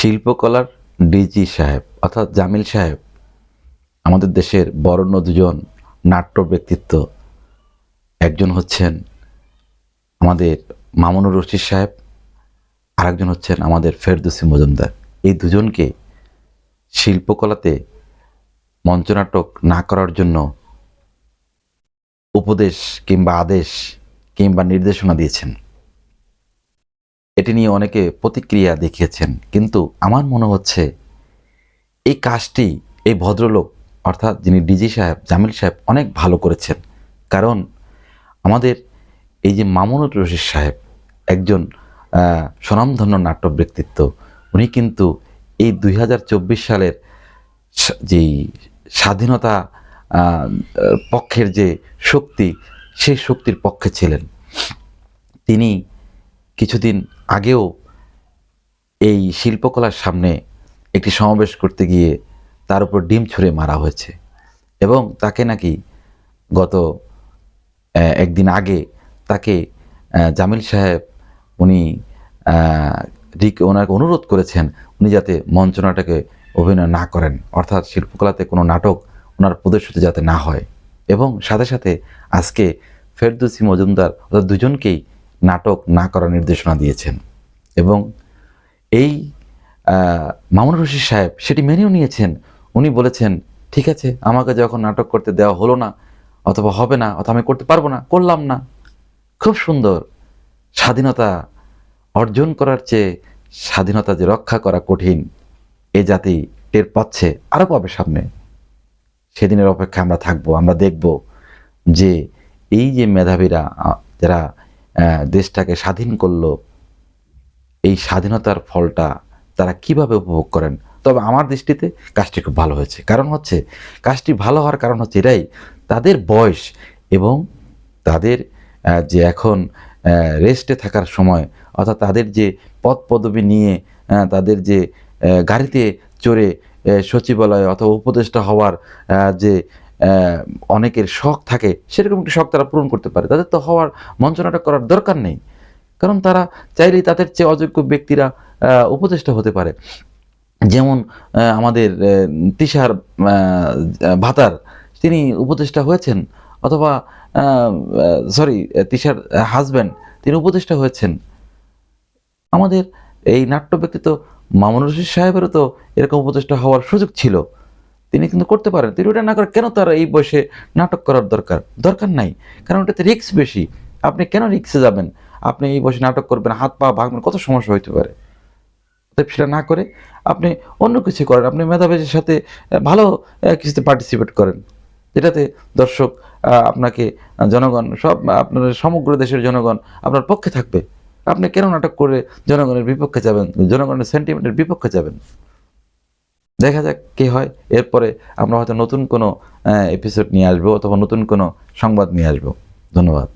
শিল্পকলার ডিজি সাহেব, অর্থাৎ জামিল সাহেব, আমাদের দেশের বরণ্য দুজন নাট্য ব্যক্তিত্ব। একজন হচ্ছেন আমাদের মামুনুর রশিদ সাহেব, আরেকজন হচ্ছেন আমাদের ফেরদৌসি মজুমদার। এই দুজনকে শিল্পকলাতে মঞ্চনাটক না করার জন্য উপদেশ কিংবা আদেশ কিংবা নির্দেশনা দিয়েছেন। এটি নিয়ে অনেকে প্রতিক্রিয়া দেখিয়েছেন। কিন্তু আমার মনে হচ্ছে এই কাজটি এই ভদ্রলোক, অর্থাৎ যিনি ডিজি সাহেব, জামিল সাহেব, অনেক ভালো করেছেন। কারণ আমাদের এই যে মামুনুর রশিদ সাহেব, একজন স্বনামধন্য নাট্য ব্যক্তিত্ব, উনি কিন্তু এই দুই হাজার চব্বিশ সালের যেই স্বাধীনতা পক্ষের যে শক্তি, সেই শক্তির পক্ষে ছিলেন। তিনি কিছুদিন আগেও এই শিল্পকলার সামনে একটি সমাবেশ করতে গিয়ে তার উপর ডিম ছুঁড়ে মারা হয়েছে। এবং তাকে নাকি গত একদিন আগে তাকে জামিল সাহেব উনি রিক- ওনাকে অনুরোধ করেছেন উনি যাতে মঞ্চনাটকে অভিনয় না করেন। অর্থাৎ শিল্পকলাতে কোনো নাটক ওনার প্রদর্শিত যাতে না হয়। এবং সাথে সাথে আজকে ফেরদৌসি মজুমদার অর্থাৎ দুজনকেই নাটক না করার নির্দেশনা দিয়েছেন। এবং এই মামুন রশিদ সাহেব সেটি মেনেও নিয়েছেন। উনি বলেছেন, ঠিক আছে, আমাকে যখন নাটক করতে দেওয়া হলো না, অথবা হবে না, অথবা আমি করতে পারব না, করলাম না। খুব সুন্দর স্বাধীনতা অর্জন করার চেয়ে স্বাধীনতা যে রক্ষা করা কঠিন, এ জাতি টের পাচ্ছে আরও পাবে সামনে। সেদিনের অপেক্ষা আমরা থাকব, আমরা দেখব যে এই যে মেধাবীরা যারা দেশটাকে স্বাধীন করল, এই স্বাধীনতার ফলটা তারা কীভাবে উপভোগ করেন? তবে আমার দৃষ্টিতে কাজটি খুব ভালো হয়েছে। কারণ হচ্ছে, কাজটি ভালো হওয়ার কারণ হচ্ছে এটাই, তাদের বয়স এবং তাদের যে এখন রেস্টে থাকার সময়, অর্থাৎ তাদের যে পদ পদবি নিয়ে তাদের যে গাড়িতে চড়ে সচিবালয় অথবা উপদেষ্টা হওয়ার যে অনেকের শখ থাকে, সেরকম একটি শখ তারা পূরণ করতে পারে। তাদের তো হওয়ার, মঞ্চনাটক করার দরকার নেই। কারণ তারা চাইলেই তাদের চেয়ে অযোগ্য ব্যক্তিরা উপদেষ্টা হতে পারে। যেমন আমাদের তিশার ভাতার, তিনি উপদেষ্টা হয়েছেন। অথবা সরি তিশার হাজব্যান্ড তিনি উপদেষ্টা হয়েছেন। আমাদের এই নাট্য ব্যক্তিত্ব মামুনুর রশিদ সাহেবেরও তো এরকম উপদেষ্টা হওয়ার সুযোগ ছিল। তিনি কিন্তু করতে পারেন। তিনি ওটা না করে কেন তার এই বয়সে নাটক করার দরকার? দরকার নাই। কারণ ওটাতে রিস্ক বেশি। আপনি কেন রিক্সে যাবেন? আপনি এই বয়সে নাটক করবেন, হাত পা ভাঙবেন, কত সমস্যা হইতে পারে? সেটা না করে আপনি অন্য কিছু করেন। আপনি মেধাবেজের সাথে ভালো কিছুতে পার্টিসিপেট করেন। যেটাতে দর্শক আপনাকে জনগণ, সব, আপনার সমগ্র দেশের জনগণ আপনার পক্ষে থাকবে। আপনি কেন নাটক করে জনগণের বিপক্ষে যাবেন? জনগণের সেন্টিমেন্টের বিপক্ষে যাবেন? দেখা যাক কি হয়। এরপরে আমরা হয়তো নতুন কোনো এপিসোড নিয়ে আসব অথবা নতুন কোনো সংবাদ নিয়ে আসব। ধন্যবাদ।